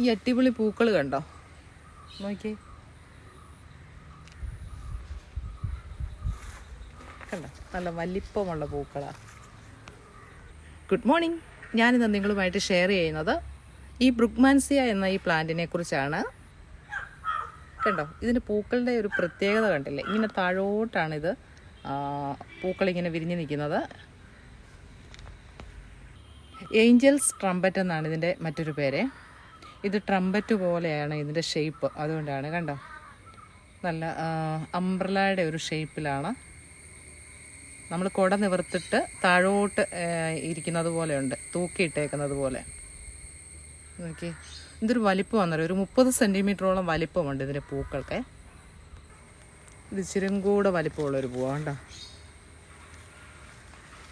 ഈ അട്ടിപൊളി പൂക്കൾ കണ്ടോ? നോക്കിയേ. കണ്ടോ? നല്ല വലിപ്പമുള്ള പൂക്കളാണ് ഗുഡ് മോർണിംഗ് ഞാനിന്ന് നിങ്ങളുമായിട്ട് ഷെയർ ചെയ്യുന്നത് ഈ ബ്രുക്മാൻസിയ എന്ന ഈ പ്ലാന്റിനെ കുറിച്ചാണ്. കണ്ടോ? ഇതിന് പൂക്കളുടെ ഒരു പ്രത്യേകത കണ്ടില്ലേ? ഇങ്ങനെ താഴോട്ടാണിത്. പൂക്കളിങ്ങനെ വിരിഞ്ഞു നിൽക്കുന്നത്. ഏഞ്ചൽസ് ട്രംപറ്റ് എന്നാണ് ഇതിന്റെ മറ്റൊരു പേര്. ഇത് ട്രംപറ്റ് പോലെയാണ് ഇതിന്റെ ഷേപ്പ് അതുകൊണ്ടാണ് കണ്ടോ? നല്ല അംബ്രലയുടെ ഒരു ഷേപ്പിലാണ് നമ്മൾ കുട നിവർത്തിട്ട് താഴോട്ട് ഇരിക്കുന്നത് പോലെയുണ്ട് തൂക്കിയിട്ടേക്കുന്നത് പോലെ. നോക്കി ഇതൊരു വലിപ്പം വന്നറിയ ഒരു മുപ്പത് സെന്റിമീറ്ററോളം വലിപ്പമുണ്ട് ഇതിന്റെ പൂക്കൾക്ക്. ഇത് ഇച്ചിരി കൂടെ വലിപ്പമുള്ളൊരു പൂവാ കണ്ടോ?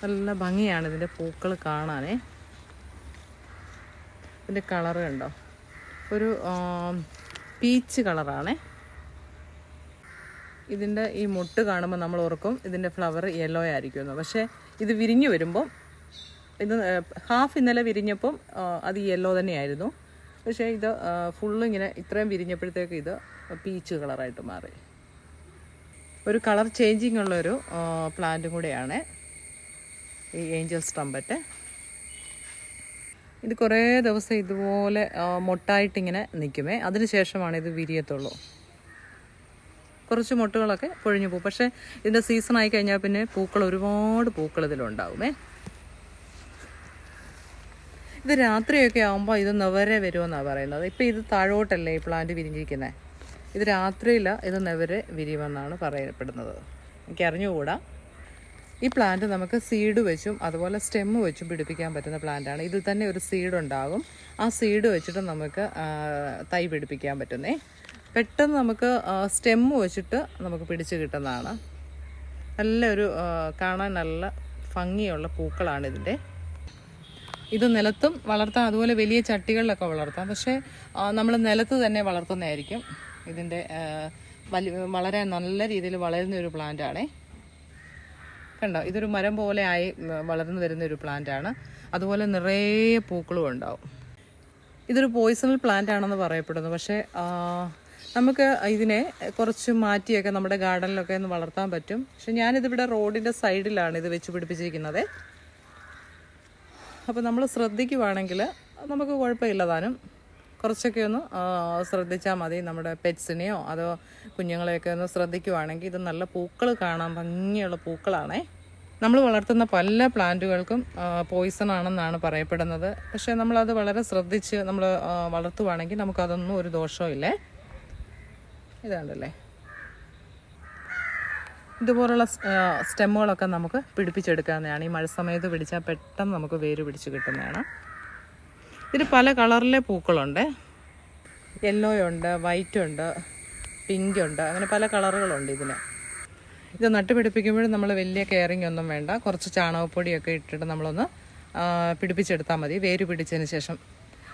നല്ല ഭംഗിയാണ് ഇതിന്റെ പൂക്കൾ കാണാനേ. ഇതിന്റെ കളറ് കണ്ടോ? ഒരു പീച്ച് കളറാണ്. ഇതിന്റെ ഈ മുട്ട് കാണുമ്പോൾ നമ്മൾ ഓർക്കും ഇതിന്റെ ഫ്ലവർ യെല്ലോ ആയിരിക്കുമെന്ന്. പക്ഷേ ഇത് വിരിഞ്ഞു വരുമ്പം ഇത് ഹാഫ് ഇന്നലെ വിരിഞ്ഞപ്പം അത് യെല്ലോ തന്നെയായിരുന്നു. പക്ഷേ ഇത് ഫുള്ള് ഇങ്ങനെ ഇത്രയും വിരിഞ്ഞപ്പോഴത്തേക്ക് ഇത് പീച്ച് കളറായിട്ട് മാറി. ഒരു കളർ ചേഞ്ചിങ് ഉള്ളൊരു പ്ലാന്റും കൂടെയാണ് ഈ ഏഞ്ചൽ ട്രംപറ്റ് ഇത് കുറേ ദിവസം ഇതുപോലെ മുട്ടായിട്ടിങ്ങനെ നിൽക്കുമേ. അതിന് ശേഷമാണ് ഇത് വിരിയത്തുള്ളൂ. കുറച്ച് മുട്ടുകളൊക്കെ പൊഴിഞ്ഞു പോകും. പക്ഷേ ഇതിന്റെ സീസൺ ആയി കഴിഞ്ഞാൽ പിന്നെ പൂക്കൾ ഒരുപാട് പൂക്കൾ ഇതിലുണ്ടാവുമേ. ഇത് രാത്രിയൊക്കെ ആകുമ്പോൾ ഇത് നിവരെ വരുമെന്നാണ് പറയുന്നത്. ഇപ്പം ഇത് താഴോട്ടല്ലേ ഈ പ്ലാന്റ് വിരിഞ്ഞിരിക്കുന്നത് ഇത് രാത്രിയില്ല ഇത് നിവരെ വിരിയുമെന്നാണ് പറയപ്പെടുന്നത്. എനിക്ക് അറിഞ്ഞുകൂടാ ഈ പ്ലാന്റ് നമുക്ക് സീഡ് വെച്ചും അതുപോലെ സ്റ്റെമ്മ് വെച്ചും പിടിപ്പിക്കാൻ പറ്റുന്ന പ്ലാന്റാണ് ഇതിൽ തന്നെ ഒരു സീഡ് ഉണ്ടാകും. ആ സീഡ് വെച്ചിട്ട് നമുക്ക് തൈ പിടിപ്പിക്കാൻ പറ്റുന്നേ. പെട്ടെന്ന് നമുക്ക് സ്റ്റെമ്മ് വെച്ചിട്ട് നമുക്ക് പിടിച്ച് കിട്ടുന്നതാണ്. നല്ലൊരു കാണാൻ നല്ല ഭംഗിയുള്ള പൂക്കളാണ് ഇതിന്റെ. ഇത് നിലത്തും വളർത്താം. അതുപോലെ വലിയ ചട്ടികളിലൊക്കെ വളർത്താം. പക്ഷേ നമ്മൾ നിലത്ത് തന്നെ വളർത്തുന്നതായിരിക്കും ഇതിന്റെ വലിയ വളരെ നല്ല രീതിയിൽ വളരുന്ന ഒരു പ്ലാന്റാണേ കണ്ടോ? ഇതൊരു മരം പോലെ ആയി വളർന്നു വരുന്ന ഒരു പ്ലാന്റ് ആണ്. അതുപോലെ നിറയെ പൂക്കളും ഉണ്ടാവും. ഇതൊരു പോയിസണൽ പ്ലാന്റ് ആണെന്ന് പറയപ്പെടുന്നു. പക്ഷേ നമുക്ക് ഇതിനെ കുറച്ച് മാറ്റിയൊക്കെ നമ്മുടെ ഗാർഡനിലൊക്കെ ഒന്ന് വളർത്താൻ പറ്റും. പക്ഷെ ഞാനിതിവിടെ റോഡിന്റെ സൈഡിലാണ് ഇത് വെച്ച് പിടിപ്പിച്ചിരിക്കുന്നത്. അപ്പോൾ നമ്മൾ ശ്രദ്ധിക്കുവാണെങ്കിൽ നമുക്ക് കുഴപ്പമില്ല താനും. കുറച്ചൊക്കെ ഒന്ന് ശ്രദ്ധിച്ചാൽ മതി നമ്മുടെ പെറ്റ്സിനെയോ അതോ കുഞ്ഞുങ്ങളെയൊക്കെ ഒന്ന് ശ്രദ്ധിക്കുവാണെങ്കിൽ ഇത് നല്ല പൂക്കൾ കാണാൻ ഭംഗിയുള്ള പൂക്കളാണേ. നമ്മൾ വളർത്തുന്ന പല പ്ലാന്റുകൾക്കും പോയിസൺ ആണെന്നാണ് പറയപ്പെടുന്നത്. പക്ഷേ നമ്മളത് വളരെ ശ്രദ്ധിച്ച് നമ്മൾ വളർത്തുവാണെങ്കിൽ നമുക്കതൊന്നും ഒരു ദോഷവും ഇല്ലേ? ഇതാണ്ടല്ലേ ഇതുപോലുള്ള സ്റ്റെമ്മുകളൊക്കെ നമുക്ക് പിടിപ്പിച്ചെടുക്കാവുന്നതാണ്. ഈ മഴ സമയത്ത് പിടിച്ചാൽ പെട്ടെന്ന് നമുക്ക് വേര് പിടിച്ച് കിട്ടുന്നതാണ്. ഇതിന് പല കളറിലെ പൂക്കളുണ്ട്. യെല്ലോ ഉണ്ട് വൈറ്റ് ഉണ്ട് പിങ്ക് ഉണ്ട് അങ്ങനെ പല കളറുകളുണ്ട് ഇതിന്. ഇത് നട്ടുപിടിപ്പിക്കുമ്പോഴും നമ്മൾ വലിയ കെയറിങ് ഒന്നും വേണ്ട. കുറച്ച് ചാണകപ്പൊടിയൊക്കെ ഇട്ടിട്ട് നമ്മളൊന്ന് പിടിപ്പിച്ചെടുത്താൽ മതി. വേര് പിടിച്ചതിന് ശേഷം.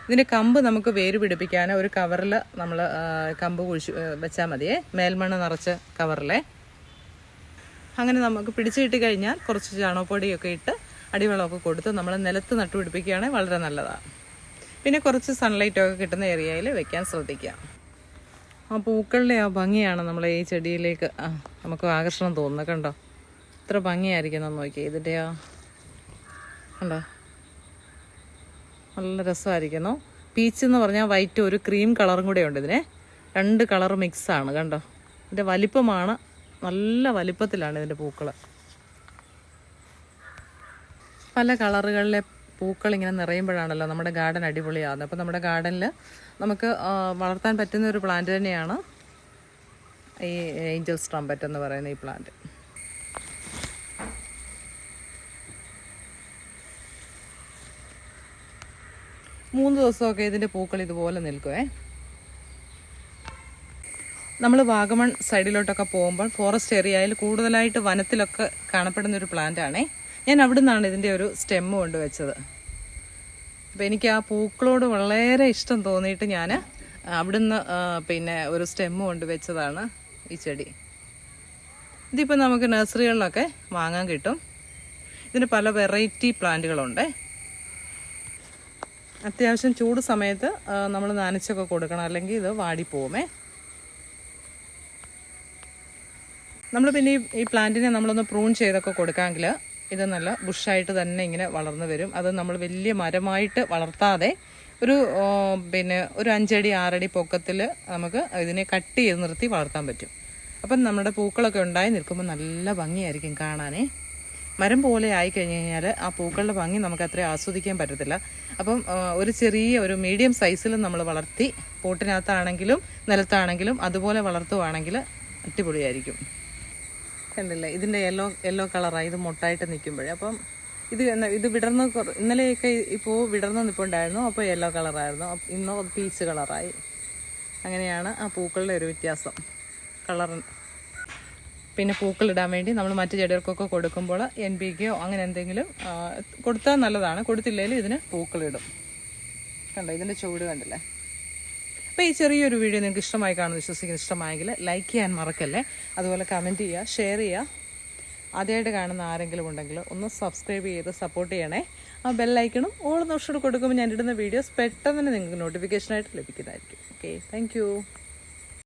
ഇതിന്റെ കമ്പ് നമുക്ക് വേര് പിടിപ്പിക്കാൻ ഒരു കവറിൽ നമ്മൾ കമ്പ് കുഴിച്ച് വെച്ചാൽ മതിയേ. മേൽമണ്ണ് നിറച്ച് കവറിലെ. അങ്ങനെ നമുക്ക് പിടിച്ചു കിട്ടി കഴിഞ്ഞാൽ കുറച്ച് ചാണകപ്പൊടിയൊക്കെ ഇട്ട് അടിവെള്ളമൊക്കെ കൊടുത്ത് നമ്മൾ നിലത്ത് നട്ടുപിടിപ്പിക്കുകയാണെങ്കിൽ വളരെ നല്ലതാണ് പിന്നെ കുറച്ച് സൺലൈറ്റൊക്കെ കിട്ടുന്ന ഏരിയയിൽ വെക്കാൻ ശ്രദ്ധിക്കുക. ആ പൂക്കളുടെ ആ ഭംഗിയാണ് നമ്മൾ ഈ ചെടിയിലേക്ക് നമുക്ക് ആകർഷണം തോന്നുന്നത്. കണ്ടോ? ഇത്ര ഭംഗിയായിരിക്കും നമ്മൾ നോക്കി ഇതിന്റെ ആ കണ്ടോ? നല്ല രസമായിരിക്കുന്നു. പീച്ച് എന്ന് പറഞ്ഞാൽ വൈറ്റ് ഒരു ക്രീം കളറും കൂടെ ഉണ്ട് ഇതിനെ. രണ്ട് കളർ മിക്സാണ് കണ്ടോ? ഇതിന്റെ വലിപ്പമാണ് നല്ല വലിപ്പത്തിലാണ് ഇതിന്റെ പൂക്കൾ പല കളറുകളിലെ പൂക്കൾ ഇങ്ങനെ നിറയുമ്പോഴാണല്ലോ നമ്മുടെ ഗാർഡൻ അടിപൊളിയാകുന്നത് അപ്പോൾ നമ്മുടെ ഗാർഡനിൽ നമുക്ക് വളർത്താൻ പറ്റുന്ന ഒരു പ്ലാന്റ് തന്നെയാണ് ഈ ഏഞ്ചൽസ് ട്രംപറ്റ് എന്ന് പറയുന്ന ഈ പ്ലാന്റ് മൂന്ന് ദിവസമൊക്കെ ഇതിന്റെ പൂക്കൾ ഇതുപോലെ നിൽക്കുവേ. നമ്മൾ വാഗമൺ സൈഡിലോട്ടൊക്കെ പോകുമ്പോൾ ഫോറസ്റ്റ് ഏരിയയിൽ കൂടുതലായിട്ട് വനത്തിലൊക്കെ കാണപ്പെടുന്ന ഒരു പ്ലാന്റ് ആണേ. ഞാൻ അവിടെ നിന്നാണ് ഇതിന്റെ ഒരു സ്റ്റെമ്മ് കൊണ്ടുവച്ചത്. അപ്പോൾ എനിക്ക് ആ പൂക്കളോട് വളരെ ഇഷ്ടം തോന്നിയിട്ട് ഞാൻ അവിടുന്ന് പിന്നെ ഒരു സ്റ്റെമ്മ് കൊണ്ട് വെച്ചതാണ് ഈ ചെടി. ഇതിപ്പോൾ നമുക്ക് നഴ്സറികളിലൊക്കെ വാങ്ങാൻ കിട്ടും. ഇതിന് പല വെറൈറ്റി പ്ലാന്റുകളുണ്ട്. അത്യാവശ്യം ചൂട് സമയത്ത് നമ്മൾ നനച്ചൊക്കെ കൊടുക്കണം അല്ലെങ്കിൽ ഇത് വാടിപ്പോവുമേ. നമ്മൾ പിന്നെ ഈ പ്ലാന്റിനെ നമ്മളൊന്ന് പ്രൂൺ ചെയ്തൊക്കെ കൊടുക്കാമെങ്കിൽ ഇത് നല്ല ബുഷായിട്ട് തന്നെ ഇങ്ങനെ വളർന്നു വരും. അത് നമ്മൾ വലിയ മരമായിട്ട് വളർത്താതെ ഒരു പിന്നെ ഒരു അഞ്ചടി ആറടി പൊക്കത്തിൽ നമുക്ക് ഇതിനെ കട്ട് ചെയ്ത് നിർത്തി വളർത്താൻ പറ്റും. അപ്പം നമ്മുടെ പൂക്കളൊക്കെ ഉണ്ടായി നിൽക്കുമ്പോൾ നല്ല ഭംഗിയായിരിക്കും കാണാനേ. മരം പോലെ ആയി കഴിഞ്ഞ് കഴിഞ്ഞാൽ ആ പൂക്കളുടെ ഭംഗി നമുക്ക് അത്രയും ആസ്വദിക്കാൻ പറ്റത്തില്ല. അപ്പം ഒരു ചെറിയ ഒരു മീഡിയം സൈസിൽ നമ്മൾ വളർത്തി പോട്ടിനകത്താണെങ്കിലും നിലത്താണെങ്കിലും അതുപോലെ വളർത്തുവാണെങ്കിൽ അടിപൊളിയായിരിക്കും. കണ്ടില്ലേ? ഇതിന്റെ യെല്ലോ യെല്ലോ കളറായി ഇത് മുട്ടായിട്ട് നിൽക്കുമ്പോഴേ. അപ്പം ഇത് ഇത് വിടർന്ന് ഇന്നലെയൊക്കെ ഇപ്പോൾ വിടർന്ന് നിൽപ്പുണ്ടായിരുന്നു അപ്പോൾ യെല്ലോ കളറായിരുന്നു ഇന്ന് പീച്ച് കളറായി അങ്ങനെയാണ് ആ പൂക്കളുടെ ഒരു വ്യത്യാസം. കളർ പിന്നെ പൂക്കളിടാൻ വേണ്ടി നമ്മൾ മറ്റു ചെടികൾക്കൊക്കെ കൊടുക്കുമ്പോൾ എൻ പി കെയോ അങ്ങനെ എന്തെങ്കിലും കൊടുത്താൽ നല്ലതാണ്. കൊടുത്തില്ലെങ്കിലും ഇതിന് പൂക്കളിടും കണ്ടോ? ഇതിന്റെ ചുവട് കണ്ടില്ലേ? അപ്പോൾ ഈ ചെറിയൊരു വീഡിയോ നിങ്ങൾക്ക് ഇഷ്ടമായി കാണുമെന്ന് വിശ്വസിക്കുന്നു ഇഷ്ടമായെങ്കിൽ ലൈക്ക് ചെയ്യാൻ മറക്കല്ലേ? അതുപോലെ കമന്റ് ചെയ്യുക ഷെയർ ചെയ്യുക. ആദ്യമായിട്ട് കാണുന്ന ആരെങ്കിലും ഉണ്ടെങ്കിൽ ഒന്ന് സബ്സ്ക്രൈബ് ചെയ്ത് സപ്പോർട്ട് ചെയ്യണേ. ആ ബെല്ലൈക്കണും ഓൾ നോഷോട് കൊടുക്കുമ്പോൾ ഞാൻ ഇടുന്ന വീഡിയോസ് പെട്ടെന്ന് നിങ്ങൾക്ക് നോട്ടിഫിക്കേഷനായിട്ട് ലഭിക്കുന്നതായിരിക്കും. Okay thank